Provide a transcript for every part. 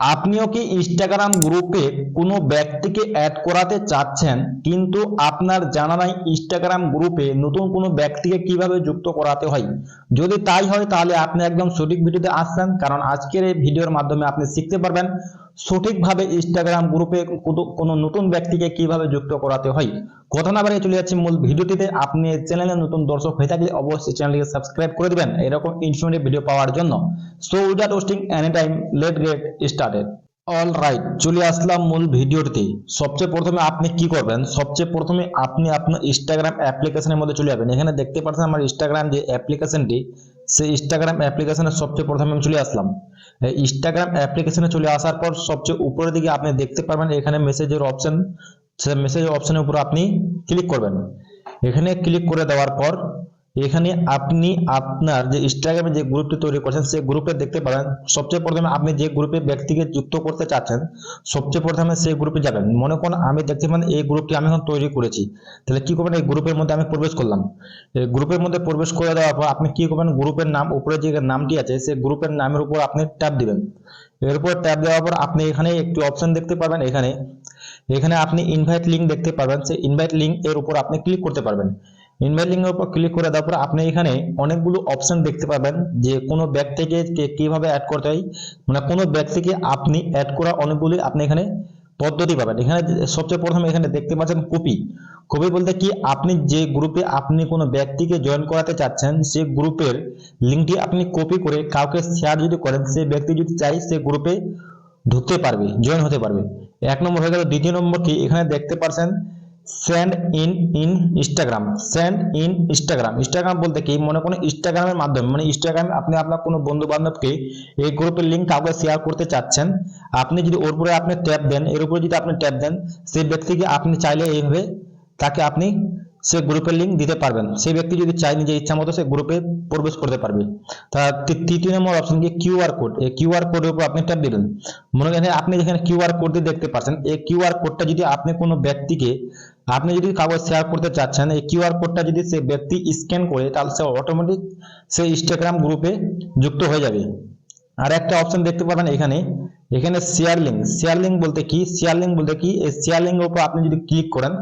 আপনিও কি ইনস্টাগ্রাম গ্রুপে কোনো ব্যক্তিকে অ্যাড করাতে চাচ্ছেন? কিন্তু আপনার জানা নাই ইনস্টাগ্রাম গ্রুপে নতুন কোনো ব্যক্তিকে কীভাবে যুক্ত করাতে হয়? যদি তাই হয়, তাহলে আপনি একদম সঠিক ভিডিওতে আসছেন কারণ আজকের এই ভিডিওর মাধ্যমে আপনি শিখতে পারবেন সঠিকভাবে ইনস্টাগ্রাম গ্রুপে কোনো- নতুন ব্যক্তিকে কীভাবে যুক্ত করাতে হয়? কথা না বাড়িয়ে চলে যাচ্ছি মূল ভিডিওটিতে। আপনি চ্যানেলে নতুন দর্শক হয়ে থাকলে অবশ্যই চ্যানেলটিকে সাবস্ক্রাইব করে দিবেন। এরকম ইনফরমেটিভ ভিডিও পাওয়ার জন্য। So without wasting any time let get started all right চলে আসলাম মূল ভিডিওটিতে। সবচেয়ে প্রথমে আপনি কি করবেন? সবচেয়ে প্রথমে আপনি আপনার ইনস্টাগ্রাম অ্যাপ্লিকেশনের মধ্যে চলে যাবেন। এখানে দেখতে পাচ্ছেন আমার ইনস্টাগ্রাম যে অ্যাপ্লিকেশনটি সেই ইনস্টাগ্রাম অ্যাপ্লিকেশনের সবচেয়ে প্রথমে আমি চলে আসলাম। ইনস্টাগ্রাম অ্যাপ্লিকেশনে চলে আসার পর সবচেয়ে উপরের দিকে আপনি দেখতে পারবেন, এখানে মেসেজের অপশন সে মেসেজের অপশনের উপর আপনি ক্লিক করবেন। এখানে ক্লিক করে দেওয়ার পর এখানে আপনি আপনার যে ইনস্টাগ্রামে যে গ্রুপটি তৈরি করছেন, সেই গ্রুপে দেখতে পাবেন সবচেয়ে প্রথমে আপনি যে গ্রুপে ব্যক্তিকে যুক্ত করতে চাচ্ছেন, সবচেয়ে প্রথমে সেই গ্রুপে যাবেন। মনে করুন আমি দেখতে পাবেন এই গ্রুপটি আমি এখন তৈরি করেছি। তাহলে কি করবেন? এই গ্রুপের মধ্যে আমি প্রবেশ করলাম। গ্রুপের মধ্যে প্রবেশ করে দেওয়ার পর আপনি কি করবেন? গ্রুপের নাম, উপরে যে নামটি আছে, সেই গ্রুপের নামের উপর আপনি ট্যাপ দিবেন। এর উপর ট্যাপ দেওয়ার পর আপনি এখানে একটি অপশন দেখতে পাবেন এখানে। এখানে আপনি ইনভাইট লিংক দেখতে পাবেন সেই ইনভাইট লিংক এর উপর আপনি ক্লিক করতে পারবেন। ইনভাইট লিংক এর উপর ক্লিক করে দেওয়ার পর আপনি এখানে অনেকগুলো অপশন দেখতে পাবেন যে কোনো ব্যক্তিকে কীভাবে অ্যাড করতে হয়। মানে কোনো ব্যক্তিকে আপনি অ্যাড করা অনেকগুলি আপনি এখানে পদ্ধতি পাবেন। এখানে সবচেয়ে প্রথমে এখানে দেখতে পাচ্ছেন কপি কপি বলতে কি, আপনি যে গ্রুপে আপনি কোনো ব্যক্তিকে জয়েন করাতে চাচ্ছেন সেই গ্রুপের লিঙ্কটি আপনি কপি করে কাউকে শেয়ার যদি করেন সেই ব্যক্তি যদি চাই সে গ্রুপে ঢুকতে পারবে জয়েন হতে পারবে। এক নম্বর হয়ে গেল, দ্বিতীয় নম্বর কি, এখানে দেখতে পাচ্ছেন send in in Instagram send in Instagram Instagram বলতে কি? মনে কোনো ইনস্টাগ্রামের মাধ্যমে মানে ইনস্টাগ্রামে আপনি আপনার কোনো বন্ধু বান্ধবকে এই গ্রুপের লিঙ্ক কাউকে শেয়ার করতে চাচ্ছেন, আপনি যদি ওর উপরে আপনি ট্যাপ দেন, এর উপরে যদি আপনি ট্যাপ দেন, সেই ব্যক্তিকে আপনি চাইলে এইভাবে তাকে আপনি সে গ্রুপের লিঙ্ক দিতে পারবেন। সেই ব্যক্তি যদি চায় নিজের ইচ্ছা মতো সে গ্রুপে প্রবেশ করতে পারবে। তা তৃতীয় নম্বর অপশন কি? কিউআর কোড এই কিউআর কোডের উপর আপনি ট্যাপ দিলেন মনে করেন আপনি যেখানে কিউআর কোডটি দেখতে পাচ্ছেন, এই কিউআর কোডটা যদি আপনি কোনো ব্যক্তিকে আপনি যদি কাগজ শেয়ার করতে চাচ্ছেন, এই কিউআর কোডটা যদি সে ব্যক্তি স্ক্যান করে, তাহলে সে অটোমেটিক সে ইনস্টাগ্রাম গ্রুপে যুক্ত হয়ে যাবে। আর একটা অপশন দেখতে পাবেন এখানে। এখানে শেয়ার লিঙ্ক শেয়ার লিঙ্ক বলতে কি? শেয়ার লিঙ্ক বলতে কি? এই শেয়ার লিঙ্কের উপর আপনি যদি ক্লিক করেন,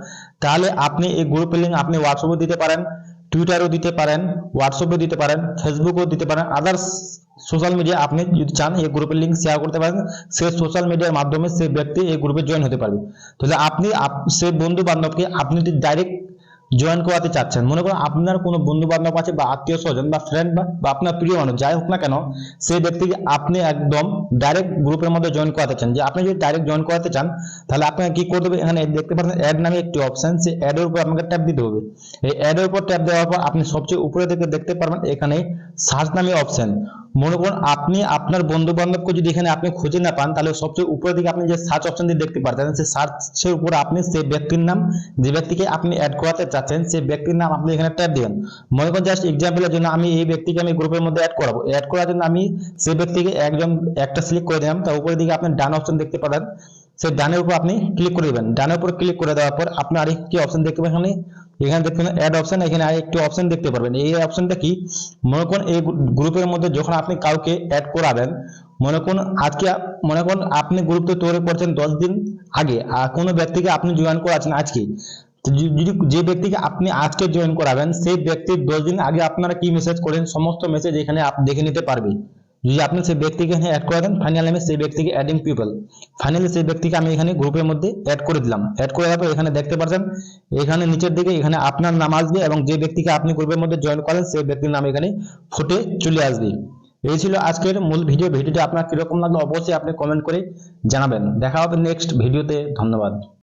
তাহলে আপনি এই গ্রুপের লিঙ্ক আপনি হোয়াটসঅ্যাপে দিতে পারেন টুইটারও দিতে পারেন হোয়াটসঅ্যাপে দিতে পারেন ফেসবুকেও দিতে পারেন আদার্স সোশ্যাল মিডিয়া আপনি যদি চান, এই গ্রুপের লিঙ্ক শেয়ার করতে পারেন। সে সোশ্যাল মিডিয়ার মাধ্যমে সে ব্যক্তি এই গ্রুপে জয়েন হতে পারবে। তাহলে আপনি সে বন্ধু বান্ধবকে আপনি যদি ডাইরেক্ট জয়েন করাতে চাচ্ছেন, মনে করুন আপনার কোনো বন্ধু বান্ধব আছে বা আত্মীয় স্বজন বা ফ্রেন্ড বা আপনার প্রিয় মানুষ, যাই হোক না কেন সেই ব্যক্তিকে আপনি একদম ডাইরেক্ট গ্রুপের মধ্যে জয়েন করাতে চান। যে আপনি যদি ডাইরেক্ট জয়েন করাতে চান, তাহলে আপনাকে কি করতে হবে? এখানে দেখতে পাচ্ছেন অ্যাড নামে একটি অপশন সেই অ্যাডের উপর আপনাকে ট্যাপ দিতে হবে। এই অ্যাডের উপর ট্যাপ দেওয়ার পর আপনি সবচেয়ে উপরে থেকে দেখতে পারবেন এখানে সার্চ নামে অপশন মনে করুন আপনি আপনার বন্ধু বান্ধবকে যদি এখানে আপনি খুঁজে না পান, তাহলে সবচেয়ে উপরের দিকে আপনি যে সার্চ অপশনটি দেখতে পারতেন, সেই সার্চের উপর আপনি সেই ব্যক্তির নাম, যে ব্যক্তিকে আপনি অ্যাড করাতে চাচ্ছেন, সেই ব্যক্তির নাম আপনি এখানে ট্যাপ দিবেন। মনে করুন জাস্ট এক্সাম্পলের জন্য আমি এই ব্যক্তিকে আমি গ্রুপের মধ্যে অ্যাড করাবো। অ্যাড করার জন্য আমি সেই ব্যক্তিকে একজন, একটা সিলেক্ট করে দিলাম। তার উপরের দিকে আপনি ডান অপশন দেখতে পাবেন সেই ডানের উপর আপনি ক্লিক করে দিবেন। ডানের উপর ক্লিক করে দেওয়ার পর আপনি আরেকটি অপশন দেখতে পাবেন। এখানে এখানে দেখতে পাবেন অ্যাড অপশন এখানে আরেকটি অপশন দেখতে পারবেন। এই অপশনটা কি? মনে করুন এই গ্রুপের মধ্যে যখন আপনি কাউকে অ্যাড করাবেন, মনে করুন আজকে মনে করুন আপনি গ্রুপটা তৈরি করছেন দশ দিন আগে, আর কোনো ব্যক্তিকে আপনি জয়েন করাচ্ছেন আজকে। যদি যে ব্যক্তিকে আপনি আজকে জয়েন করাবেন, সেই ব্যক্তির দশ দিন আগে আপনারা কি মেসেজ করেন? সমস্ত মেসেজ এখানে দেখে নিতে পারবে। যদি আপনি সেই ব্যক্তিকে এখানে অ্যাড করে দেন ফাইনালি আমি সেই ব্যক্তিকে অ্যাডিং পিপল ফাইনালি সেই ব্যক্তিকে আমি এখানে গ্রুপের মধ্যে অ্যাড করে দিলাম। অ্যাড করে দেওয়ার পর এখানে দেখতে পাচ্ছেন এখানে নিচের দিকে এখানে আপনার নাম আসবে এবং যে ব্যক্তিকে আপনি গ্রুপের মধ্যে জয়েন করেন, সেই ব্যক্তির নাম এখানে ফুটে চলে আসবে। এই ছিল আজকের মূল ভিডিও ভিডিওটি আপনার কীরকম লাগল অবশ্যই আপনি কমেন্ট করে জানাবেন। দেখা হবে নেক্সট ভিডিওতে ধন্যবাদ।